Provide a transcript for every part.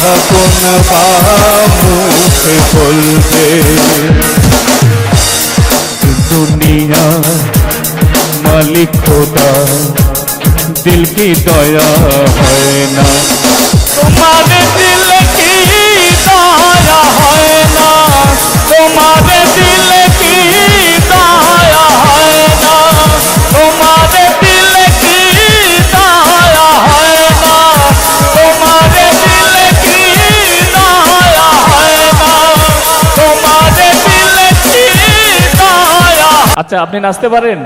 কোন মুখে বলবে? দুনিয়া মালিক খোদা, দিল কি দয়া হয় না? তোমার দিল কি দয়া হয় না? তোমার দিল আচ্ছা আপনি নাচতে পারেন?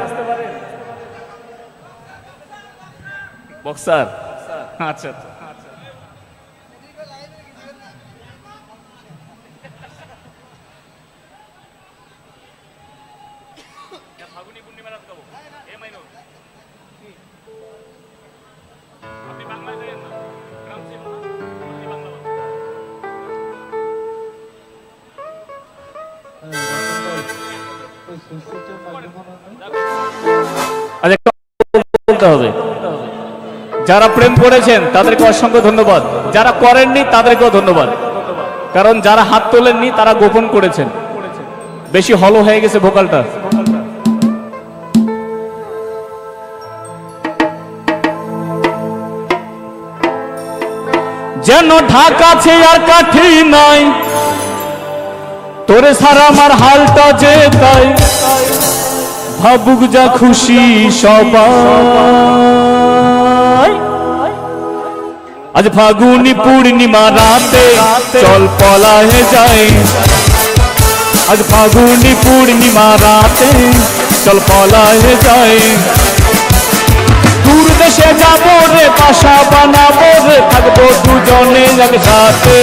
বক্সার। আচ্ছা। বলতে হবে। যারা প্রেম করেছেন, তাদেরকে অসংখ্য ধন্যবাদ। যারা করেননি, তাদেরকেও ধন্যবাদ। কারণ যারা হাত তোলেননি, তারা গোপন করেছেন। বেশি হলো হয়ে গেছে ভোকালটা। যেন ঢাকা আছে আর কাঠি নাই, তোরে সারা আমার হালটা যে তাই। ভাবুক যা খুশি সবাই। আজ ফাগুনি পূর্ণিমা রাতে চল পলাহে যাই। আজ ফাগুনি পূর্ণিমা রাতে চল পলাহে যাই। দূর দেশে যাব রে, বাসা বানাবো রে, থাকব দুজনে একসাথে।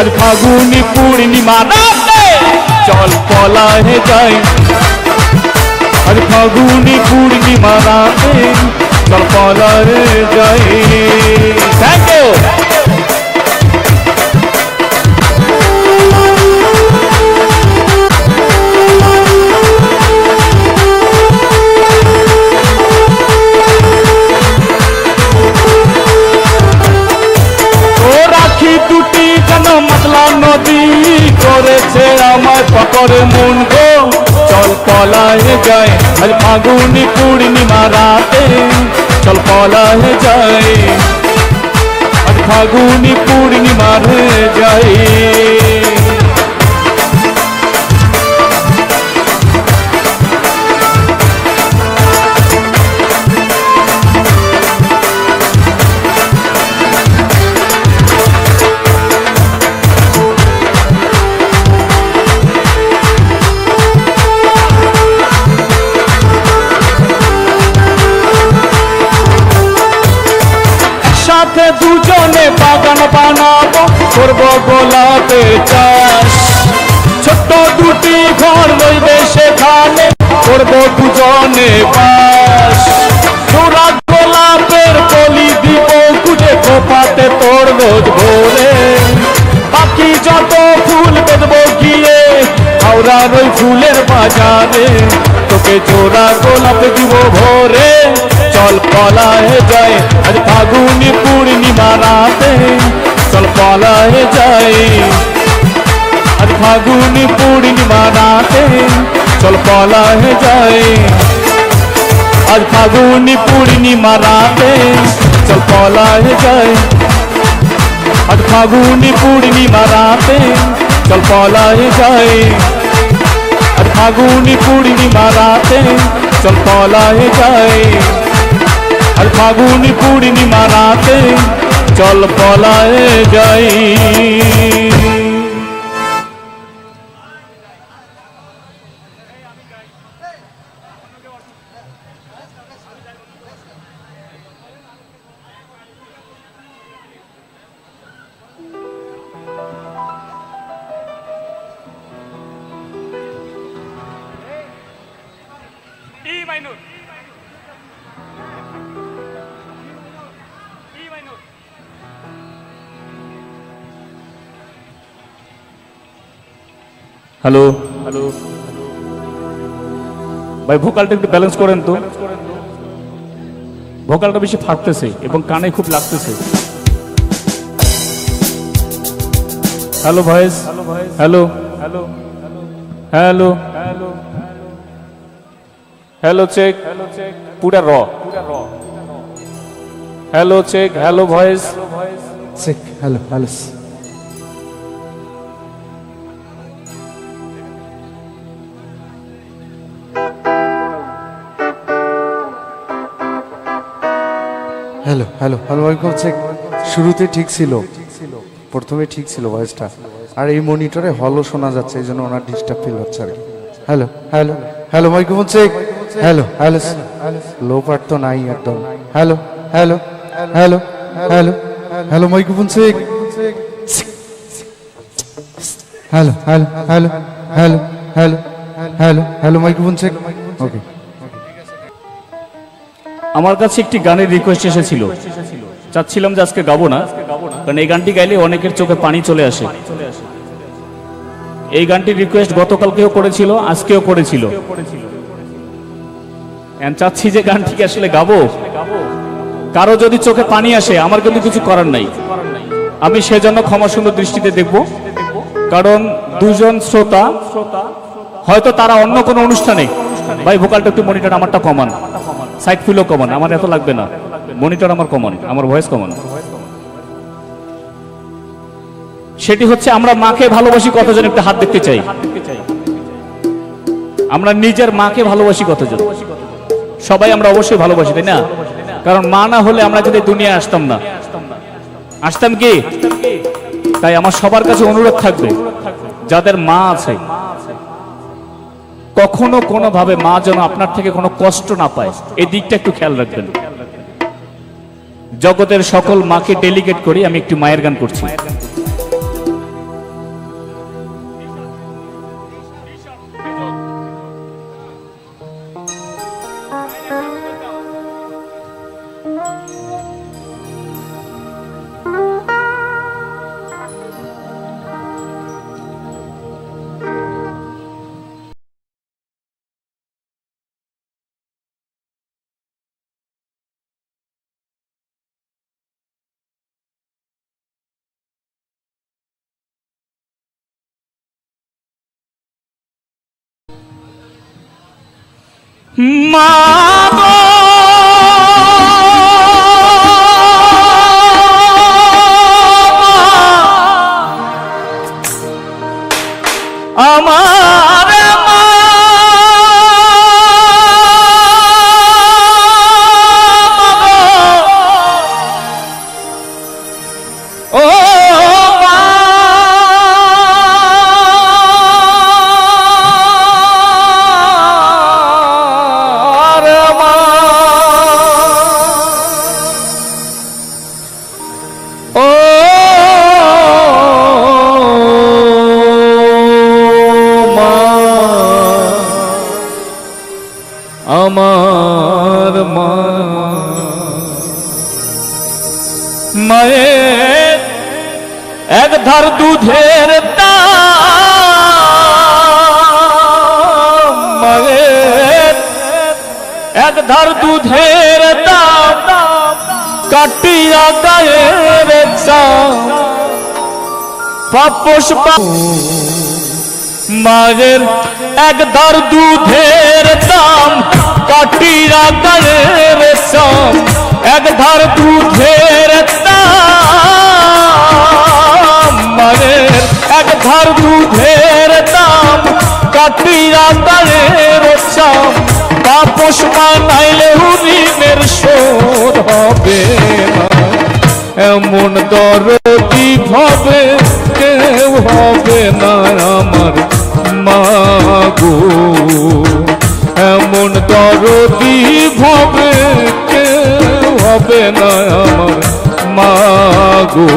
আজ ফাগুনি পূর্ণিমা রাতে চল পলাহে যাই। আজ ফাগুনি পূর্ণিমা রাতে চল পলাহে যাই থ্যাংক ইউ নদী করেছে আমার পকর মন গো। পলায় যায় আজ ফাগুনি পূর্ণিমা রাতে চল পলায় যায় আজ ফাগুনি পূর্ণিমা রে যায় সাথে দুজনে বাগান বানাবো, করব গোলাপে চাষ। ছোট্ট দুটি ঘর রইবে সেখানে, করব দুজনে বাস। তোরা গোলাপের কলি দিব খুঁজে তোর রোজ ভোরে। বাকি যত ফুল বেদবো গিয়ে, হাওড়ার ফুলের বাজারে। তোকে জোড়া গোলাপ দিব ভোরে চল পলায় যায় আজ ফাগুনি পূর্ণিমা রাতে চল পলায় যায় আজ ফাগুনি পূর্ণিমা রাতে চল পলায় যায় আজ ফাগুনি পূর্ণিমা রাতে চল পলায় যায় আজ ফাগুনি পূর্ণিমা রাতে চল পলায় যায় আজ ফাগুনি পূর্ণিমা রাতে চল পলায় যায় আর ফাগুনি পূর্ণিমা রাতে চল পলায় যাই। হ্যালো হ্যালো ভাই ভোকালটা একটু ব্যালেন্স করেন তো। ভোকালটা বেশি ফাটতেছে এবং কানে খুব লাগতেছে। Hello voice hello hello hello hello hello hello check পুরা র hello check hello voice check hello hello hello hello hello welcome check শুরুতে ঠিক ছিল প্রথমে ঠিক ছিল ভয়েসটা আর এই মনিটরে হলো শোনা যাচ্ছে এই জন্য ওনার ডিস্টার্ব ফিল হচ্ছে আর hello hello hello microphone check hello hello low part তো নাই একদম hello hello hello hello hello microphone check hello hello hello hello hello hello hello microphone check okay আমার কাছে একটি গানের রিকোয়েস্ট এসেছিল। চাচ্ছিলাম যে আজকে গাবো না, কারণ এই গানটি গাইলে অনেকের চোখে পানি চলে আসে। এই গানটির রিকোয়েস্ট গতকালকেও করেছিল, আজকেও করেছিল। চাচ্ছি যে গানটিকে আসলে গাবো। কারও যদি চোখে পানি আসে, আমার কিন্তু কিছু করার নাই। আমি সেজন্য ক্ষমা সুন্দর দৃষ্টিতে দেখব, কারণ দুজন শ্রোতা, হয়তো তারা অন্য কোনো অনুষ্ঠানে, ভাই ভোকালটা একটু মনিটর আমারটা কমান। সাইড ফুলও কমান আমার এত লাগবে না। মনিটর আমার কমন আমার ভয়েস কমন সেটি হচ্ছে আমরা মাকে ভালোবাসি কতজন একটা হাত দেখতে চাই। আমরা নিজের মাকে ভালোবাসি কতজন। সবাই আমরা অবশ্যই ভালোবাসি, তাই না? কারণ মা না হলে আমরা যদি দুনিয়া আসতাম না। আসতাম কি? তাই আমার সবার কাছে অনুরোধ থাকবে, যাদের মা আছে কখনো কোনোভাবে মা যেন আপনার থেকে কোনো কষ্ট না পায়। এই দিকটা একটু খেয়াল রাখবেন। জগতের সকল মাকে ডেলিগেট করি, আমি একটু মায়ের গান করছি। Thank গো আমার কাটিয়া গায়ের চাম মায়ের এক ধার দুধের দাম। কাটিয়া গায়ের চাম এক ধার দুধের দাম। মায়ের এক ধার দুধের দাম। কাটিয়া গায়ের চাম পাপস মানাইলে ঋণের শোধ হবে না। এমন দরদি ভাবে কেউ হবে না আমার মাগো এমন দরদি ভাবে কেউ হবে না আমার মাগো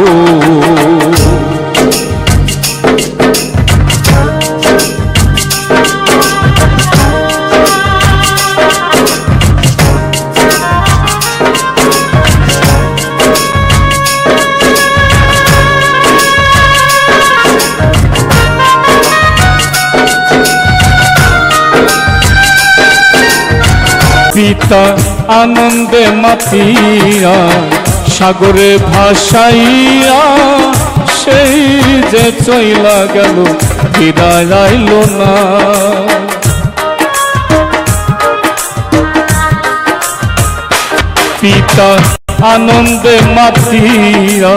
পিতা আনন্দে মাতিয়া সাগরে ভাসাইয়া সেই যে চইলা গেল, বিদায় আইল না। পিতা আনন্দে মাতিয়া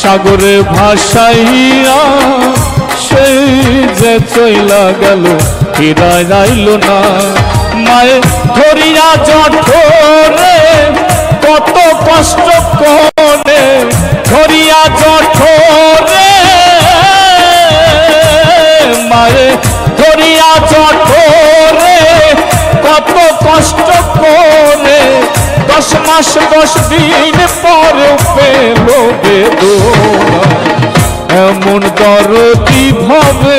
সাগরে ভাসাইয়া সেই যে চইলা গেল ফিরায় আইল না। মায়ে ধরিয়া জঠরে, কত কষ্ট করে ধরিয়া জঠরে। মায়ে ধরিয়া জঠরে, কত কষ্ট করে দশ মাস, দশ দিন পরে পেল বেদনা। এমন দরদি ভাবে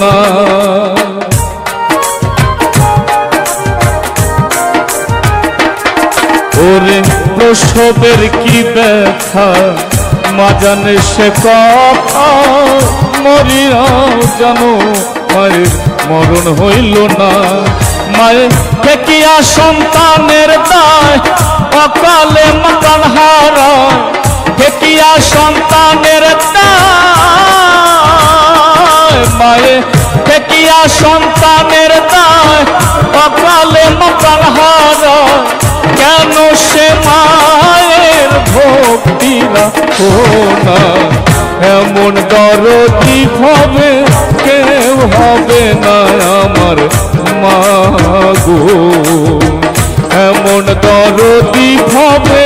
না ওরে প্রসবের কি ব্যথা? মা জানে সে কথা মরিয়াও জানো মায়ের মরণ হইল না। মায়ের ফেকিয়া সন্তানের দায়, অকালে মকান হারায়। ফেকিয়া সন্তানের দায় মায়ে। ফেকিয়া সন্তানের দায়, অকালে মকান হারায় কেন সে মায়ের ভক্তি রাখো না? এমন দরদি হবে, কেউ হবে না আমার মাগো এমন দরদি হবে,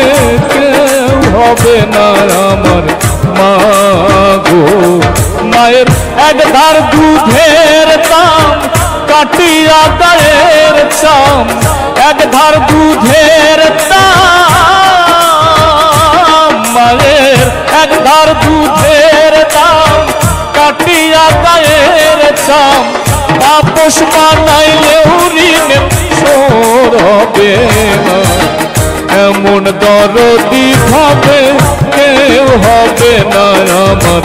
কেউ হবে না আমার মাগো মায়ের এক ধার দুধের দাম কাটিয়া গায়ের চাম এক ধার দুধের দাম মায়ের এক ধার দুধের দাম কাটিয়া গায়ের চাম, তাপস বানাইলেও ঋণ শোধ হবে না। এমন দরদি হবে কেউ হবে না আমার।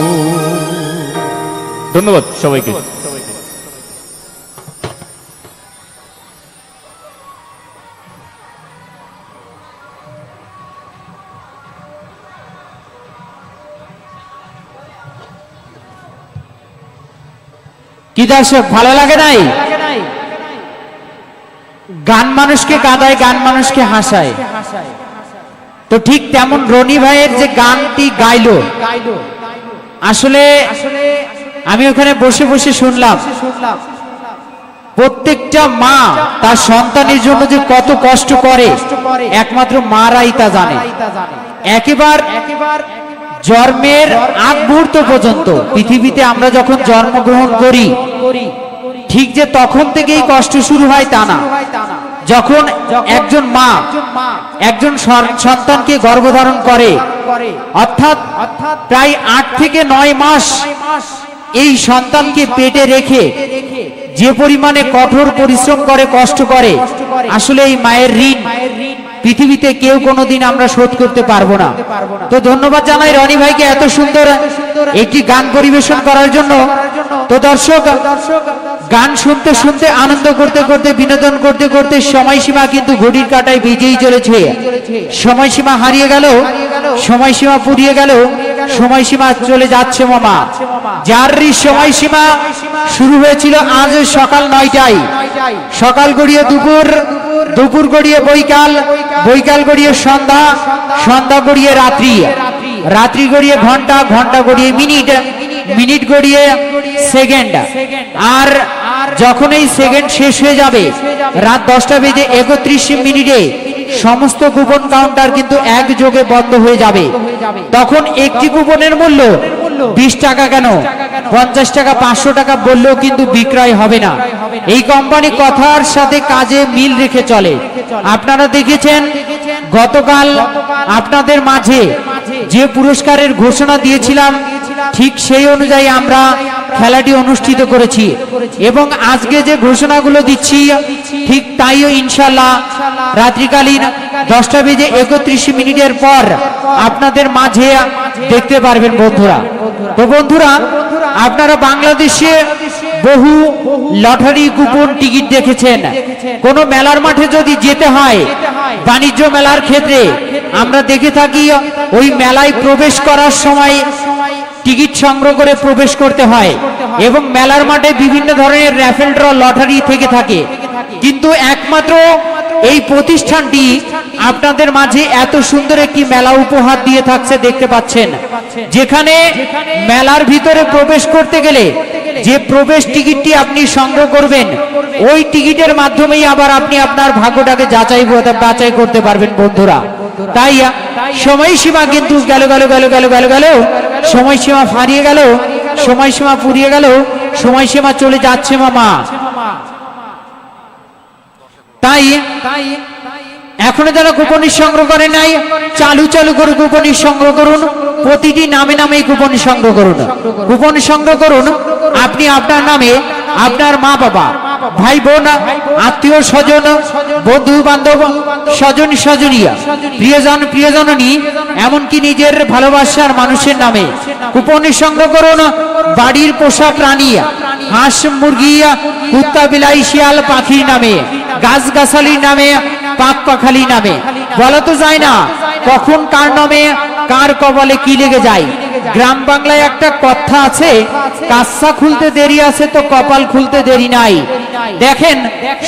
ধন্যবাদ সবাইকে। কি দর্শক ভালো লাগে নাই? গান মানুষকে কাঁদায় গান মানুষকে হাসায়। তো ঠিক তেমন রনি ভাইয়ের যে গানটি গাইলো আসলে আমি ওখানে বসে বসে শুনলাম। প্রত্যেকটা মা তার সন্তানের জন্য যে কত কষ্ট করে, একমাত্র মারাই তা জানে। একেবার জন্মের আগ মুহূর্ত পর্যন্ত পৃথিবীতে আমরা যখন জন্মগ্রহণ করি, ঠিক যে তখন থেকেই কষ্ট শুরু হয় তা না। যখন একজন মা একজন সন- সন্তানকে গর্ভধারণ করে, অর্থাৎ প্রায় আট থেকে নয় মাস এই সন্তানকে পেটে রেখে যে পরিমাণে কঠোর পরিশ্রম করে, কষ্ট করে, আসলে এই মায়ের ঋণ পৃথিবীতে কেউ কোনোদিন আমরা শোধ করতে পারব না। তো ধন্যবাদ জানাই রনি ভাইকে এত সুন্দর একটি গান পরিবেশন করার জন্য। তো দর্শক গান শুনতে শুনতে, আনন্দ করতে করতে, বিনোদন করতে করতে সময়সীমা কিন্তু ঘড়ির কাটায় বেজেই চলেছে। সময়সীমা হারিয়ে গেল, সময়সীমা পুড়িয়ে গেল, সময়সীমা চলে যাচ্ছে মামা। যার সময়সীমা শুরু হয়েছিল আজ সকাল নয়টায়। সকাল গড়িয়ে দুপুর দুপুর গড়িয়ে বৈকাল বৈকাল গড়িয়ে সন্ধ্যা সন্ধ্যা গড়িয়ে রাত্রি। রাত্রি গড়িয়ে ঘণ্টা ঘণ্টা গড়িয়ে মিনিট মিনিট গড়িয়ে সেকেন্ড। আর যখন এই সেকেন্ড শেষ হয়ে যাবে, রাত দশটা বেজে একত্রিশ মিনিটে সমস্ত কুপন কাউন্টার কিন্তু একযোগে বন্ধ হয়ে যাবে। তখন একটি কুপনের মূল্য বিশ টাকা কেন? পঞ্চাশ টাকা, পাঁচশো টাকা বললেও কিন্তু বিক্রয় হবে না। এই কোম্পানি কথার সাথে কাজে মিল রেখে চলে। আপনারা দেখেছেন, গতকাল আপনাদের মাঝে যে পুরস্কারের ঘোষণা দিয়েছিলাম, ঠিক সেই অনুযায়ী আমরা খেলাটি অনুষ্ঠিত করেছি। এবং আজকে যে ঘোষণাগুলো দিচ্ছি, ঠিক তাইও ইনশাল্লাহ রাত্রিকালীন দশটা বেজে একত্রিশ মিনিটের পর আপনাদের মাঝে দেখতে পারবেন বন্ধুরা। তো বন্ধুরা, আপনারা বাংলাদেশে বহু লটারি কুপন টিকিট দেখেছেন। কোন মেলার মাঠে যদি যেতে হয়, বাণিজ্য মেলার ক্ষেত্রে আমরা দেখে থাকি, ওই মেলায় প্রবেশ করার সময় টিকিট সংগ্রহ করে প্রবেশ করতে হয় এবং মেলার মাঠে বিভিন্ন ধরনের র্যাফেল ড্র লটারি থেকে থাকে কিন্তু একমাত্র এই প্রতিষ্ঠানটি আপনাদের মাঝে এত সুন্দর একটি মেলা উপহার দিয়ে থাকছে দেখতে পাচ্ছেন যেখানে মেলার ভিতরে প্রবেশ করতে গেলে যে প্রবেশ টিকিটটি আপনি সংগ্রহ করবেন ওই টিকিটের মাধ্যমেই আবার আপনি আপনার ভাগ্যটাকে যাচাই বাছাই করতে পারবেন বন্ধুরা তাই সময়সীমা কিন্তু গেল গেল গেল গেল গেল গেল সময়সীমা ফারিয়ে গেল সময়সীমা পুড়িয়ে গেল সময়সীমা চলে যাচ্ছে মামা। তাই এখনও যারা কুপনি সংগ্রহ করে নাই চালু চালু করে কুপনি সংগ্রহ করুন প্রতিটি নামে নামে কুপনি সংগ্রহ করুন। কুপনি সংগ্রহ করুন আপনি আপনার নামে আপনার মা বাবা ভাই বোন আত্মীয় স্বজন বন্ধু বান্ধব স্বজন, স্বজনীয়, প্রিয়জন, প্রিয়জননী, এমনকি নিজের ভালোবাসার মানুষের নামে কুপনি সংগ্রহ বাড়ির পোষা প্রাণী হাঁস, মুরগি, কুত্তা, বিলাই, শিয়াল, পাখির নামে গাছ গাছালির নামে পাক পাখালি নামে। বলা তো যায় না, কখন কার নামে, কার কবলে কি লেগে যায়? গ্রাম বাংলায় একটা কথা আছে কাচ্চা খুলতে দেরি আছে তো কপাল খুলতে দেরি নাই। দেখেন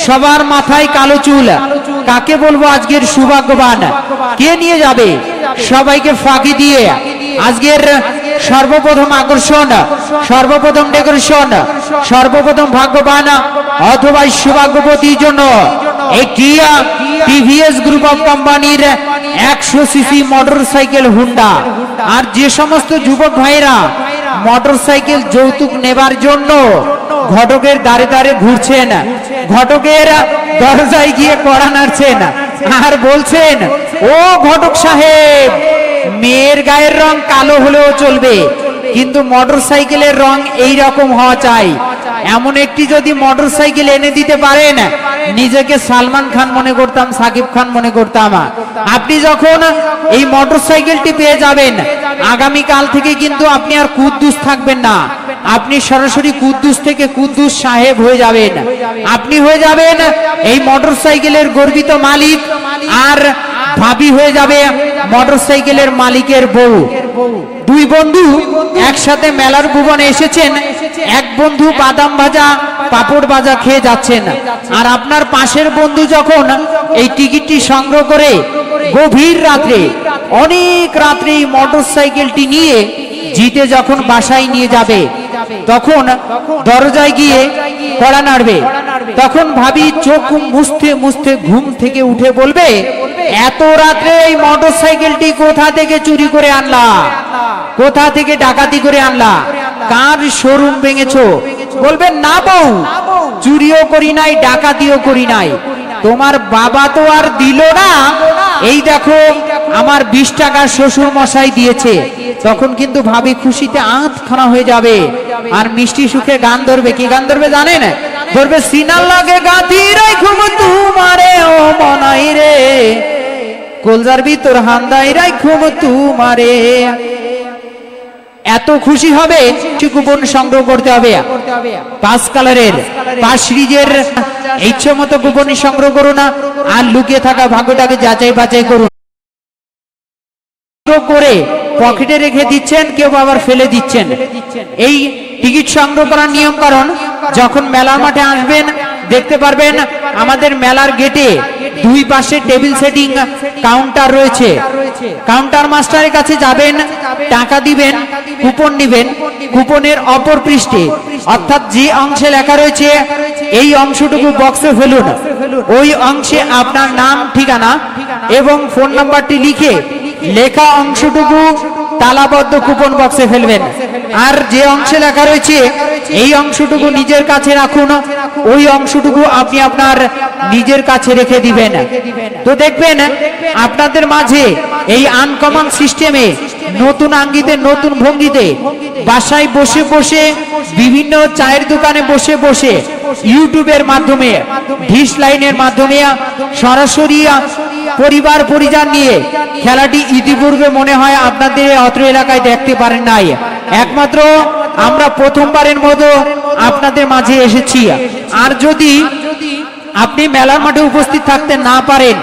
সবার মাথায় কালো চুল। কাকে বলব আজকের সৌভাগ্যবান? কে নিয়ে যাবে? সবাইকে ফাঁকি দিয়ে। আজকের সর্বপ্রথম আকর্ষণ সর্বপ্রথম ডেকোরেশন সর্বপ্রথম ভাগ্যবান অথবা সৌভাগ্যবতীর জন্য। একটি টিভিএস গ্রুপ অফ কোম্পানির একশো সিসি মোটর সাইকেল হুন্ডা। আর যে সমস্ত যুবক ভাইরা মোটর সাইকেল যৌতুক নেবার জন্য ঘটকের দাঁড়ে দাঁড়ে ঘুরছেন ঘটকের দরজায় গিয়ে কড়া নাড়ছেন আর বলছেন, ও ঘটক সাহেব, মেয়ের গায়ের রং কালো হলেও চলবে, কিন্তু মোটর সাইকেলের রং এই রকম হওয়া চাই। এমন একটি যদি মোটর সাইকেল এনে দিতে পারেন, নিজেকে সালমান খান মনে করতাম, সাকিব খান মনে করতাম। আপনি যখন এই মোটর সাইকেলটি পেয়ে যাবেন আগামী কাল থেকে কিন্তু আপনি আর কুদ্দুস থাকবেন না। আপনি সরাসরি কুদ্দুস থেকে কুদ্দুস সাহেব হয়ে যাবেন। আপনি হয়ে যাবেন এই মোটর সাইকেলের গর্বিত মালিক। আর ভাবি হয়ে যাবে মোটর সাইকেলের মালিকের বউ। দুই বন্ধু একসাথে মেলার ভুবনে এসেছেন। এক বন্ধু বাদাম ভাজা, পাপড় ভাজা খেয়ে যাচ্ছেন। আর আপনার পাশের বন্ধু যখন এই টিকিটটি সংগ্রহ করে গভীর রাত্রে, অনেক রাত্রে এই মোটর সাইকেলটি নিয়ে জিতে যখন বাসায় নিয়ে যাবে, তখন দরজায় গিয়ে কড়া নাড়বে। তখন ভাবি চোখ মুছতে মুছতে ঘুম থেকে উঠে বলবে, এত রাত্রে এই মোটর সাইকেলটি কোথা থেকে চুরি করে আনলা? কোথা থেকে ডাকাতি করে আনলা? কার শোরুম ভেঙেছো? বলবে, না বউ, চুরিও করি নাই, ডাকাতিও করি নাই। তোমার বাবা তো আর দিল না। এই দেখো, আমার বিশ টাকা শ্বশুর মশাই দিয়েছে। তখন কিন্তু ভাবি খুশিতে আঁতখানা হয়ে যাবে। আর মিষ্টি সুখে গান ধরবে, কি গান ধরবে জানেন? ধরবে সিনার লাগে গাঁথি রাইখুম তুমারে, ও মনাই রে। কলজার ভিতর হান্দাই রাইখুম তুমারে। এত খুশি হবে কুপন সংগ্রহ করতে হবে। পাঁচ কালারের, পাঁচ সিরিজের, ইচ্ছে মতো কুপন সংগ্রহ করুন আর লুকিয়ে থাকা ভাগ্যটাকে যাচাই বাছাই করুন করে পকেটে রেখে দিচ্ছেন, কেউ আবার ফেলে দিচ্ছেন। এই টিকিট সংগ্রহ করার নিয়ম কারণ যখন মেলার মাঠে আসবেন দেখতে পারবেন আমাদের মেলার গেটে দুই পাশে টেবিল সেটিং কাউন্টার রয়েছে। কাউন্টার মাস্টারের কাছে যাবেন টাকা দিবেন কুপন নিবেন কুপনের অপর পৃষ্ঠে। অর্থাৎ যে অংশে লেখা রয়েছে এই অংশটুকু বক্সে ফেলুন। ওই অংশে আপনার নাম ঠিকানা এবং ফোন নাম্বারটি লিখে লেখা অংশটুকু তালাবদ্ধ কুপন বক্সে ফেলবেন। আর যে অংশে লেখা রয়েছে, এই অংশটুকু নিজের কাছে রাখুন। ওই অংশটুকু আপনি আপনার নিজের কাছে রেখে দিবেন। তো দেখবেন, আপনাদের মাঝে এই আনকমন সিস্টেমে নতুন আঙ্গিতে, নতুন ভঙ্গিতে বাসায় বসে বসে, বিভিন্ন চায়ের দোকানে বসে বসে ইউটিউবের মাধ্যমে ডিশ লাইনের মাধ্যমে সরাসরি পরিবার, পরিজন নিয়ে খেলাটি ইতিপূর্বে মনে হয় আপনাদের অত্র এলাকায় দেখতে পারেন নাই। একমাত্র আমরা প্রথমবারের মতো আপনাদের মাঝে এসেছি। আর যদি আপনি মেলার মাঠে উপস্থিত থাকতে না পারেন,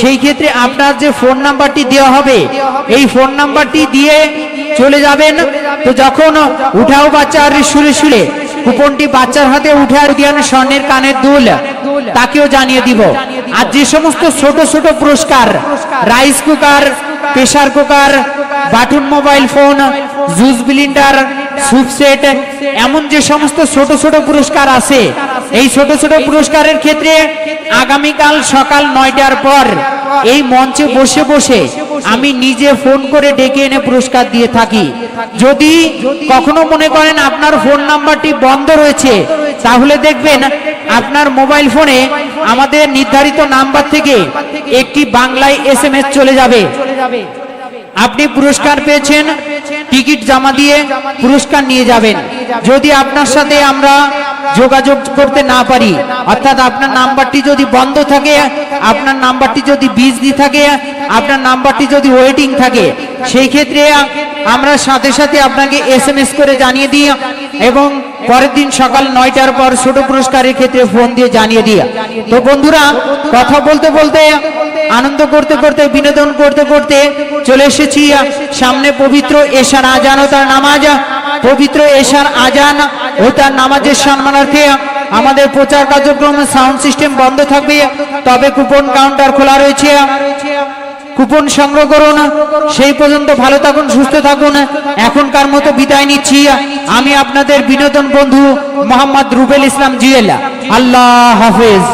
সেই ক্ষেত্রে আপনার যে ফোন নাম্বারটি দেওয়া হবে, এই ফোন নাম্বারটি দিয়ে চলে যাবেন। তো যখন উঠাও বাচ্চা আর সুরে কুপনটি বাচ্চার হাতে উঠে আর দিয়ান স্বর্ণের কানের দুল, তাকেও জানিয়ে দিব। আর যে সমস্ত ছোট ছোট পুরস্কার, rice cooker, pressure cooker button mobile phone, juice blender soup set এমন যে সমস্ত ছোট ছোট পুরস্কার আছে, এই ছোট ছোট পুরস্কারের ক্ষেত্রে আগামীকাল সকাল নয়টার পর এই মঞ্চে বসে বসে আমি নিজে ফোন করে ডেকে এনে পুরস্কার দিয়ে থাকি। যদি কখনো মনে করেন আপনার ফোন নাম্বারটি বন্ধ রয়েছে, তাহলে দেখবেন আপনার মোবাইল ফোনে আমাদের নির্ধারিত নাম্বার থেকে একটি বাংলায় এসএমএস চলে যাবে। আপনি পুরস্কার পেয়েছেন, টিকিট জমা দিয়ে পুরস্কার নিয়ে যাবেন। যদি আপনার সাথে আমরা যোগাযোগ করতে না পারি, অর্থাৎ আপনার নাম্বারটি যদি বন্ধ থাকে, আপনার নাম্বারটি যদি বিজি থাকে, আপনার নাম্বারটি যদি ওয়েটিং থাকে, সেই ক্ষেত্রে আমরা সাথে সাথে আপনাকে এস করে জানিয়ে দিই এবং পরের দিন সকাল নয়টার পর ছোট পুরস্কারের ক্ষেত্রে ফোন দিয়ে জানিয়ে দিই তো বন্ধুরা, কথা বলতে বলতে, আনন্দ করতে করতে, বিনোদন করতে করতে চলে এসেছি। সামনে পবিত্র এশার আজান ও তার নামাজ। পবিত্র এশার আজান ও তার নামাজের সম্মানার্থে আমাদের প্রচার কার্যক্রম, সাউন্ড সিস্টেম বন্ধ থাকবে। তবে কুপন কাউন্টার খোলা রয়েছে। কুপন সংগ্রহ করুন সেই পর্যন্ত ভালো থাকুন, সুস্থ থাকুন। এখনকার মতো বিদায় নিচ্ছি। আমি আপনাদের বিনোদন বন্ধু মোহাম্মদ রুবেল ইসলাম জিয়েলা। আল্লাহ হাফেজ।